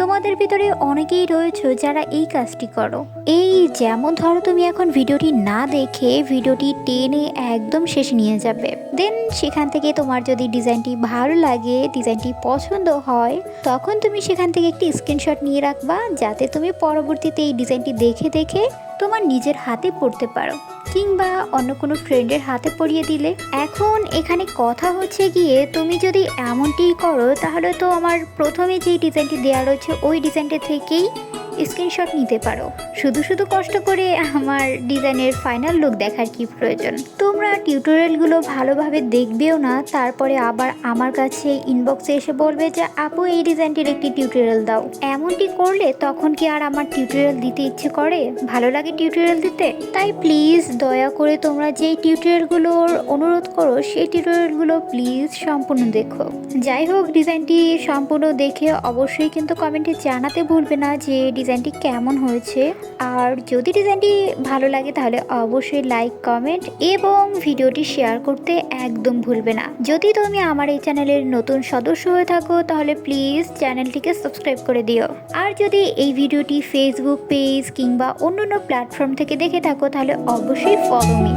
তোমাদের ভিতরে অনেকেই রয়েছে যারা এই কাজটি করো। এই যেমন ধরো তুমি এখন ভিডিওটি না দেখে ভিডিওটি টেনে একদম শেষে নিয়ে যাবে। দেন সেখান থেকে তোমার যদি ডিজাইনটি ভালো লাগে, ডিজাইনটি পছন্দ হয়, তখন তুমি সেখান থেকে একটি স্ক্রিনশট নিয়ে রাখবা, যাতে তুমি পরবর্তীতে এই ডিজাইনটি দেখে দেখে তোমার নিজের হাতে পড়তে পারো। কিংবা অন্য কোনো ফ্রেন্ডের হাতে পরিয়ে দিলে? এখন এখানে কথা হচ্ছে গিয়ে তুমি যদি এমনটি করো, তাহলে তো আমার প্রথমে যেই ডিজাইনটি দেওয়া রয়েছে, ওই ডিজাইনটা থেকেই স্ক্রিনশট নিতে পারো। শুধু শুধু কষ্ট করে আমার ডিজাইনের ফাইনাল লুক দেখার কি প্রয়োজন? তোমরা টিউটোরিয়ালগুলো ভালোভাবে দেখবেও না, তারপরে আবার আমার কাছে ইনবক্সে এসে বলবে যে, আপু, এই ডিজাইনটির একটি টিউটোরিয়াল দাও। এমনটি করলে তখন কি আর আমার টিউটোরিয়াল দিতে ইচ্ছে করে? ভালো লাগে টিউটোরিয়াল দিতে? তাই প্লিজ দয়া করে তোমরা যেই টিউটোরিয়ালগুলোর অনুরোধ করো, সেই টিউটোরিয়ালগুলো প্লিজ সম্পূর্ণ দেখো। যাই হোক, ডিজাইনটি সম্পূর্ণ দেখে অবশ্যই কিন্তু কমেন্টে জানাতে ভুলবে না যে ডিজাইনটি কেমন হয়েছে? আর যদি ডিজাইনটি ভালো লাগে তাহলে অবশ্যই লাইক কমেন্ট এবং ভিডিওটি শেয়ার করতে একদম ভুলবে না। যদি তুমি আমার এই চ্যানেলের নতুন সদস্য হয়ে থাকো তাহলে প্লিজ চ্যানেলটিকে সাবস্ক্রাইব করে দিও। আর যদি এই ভিডিওটি ফেসবুক পেজ কিংবা অন্য অন্য প্ল্যাটফর্ম থেকে দেখে থাকো তাহলে অবশ্যই ফলো মি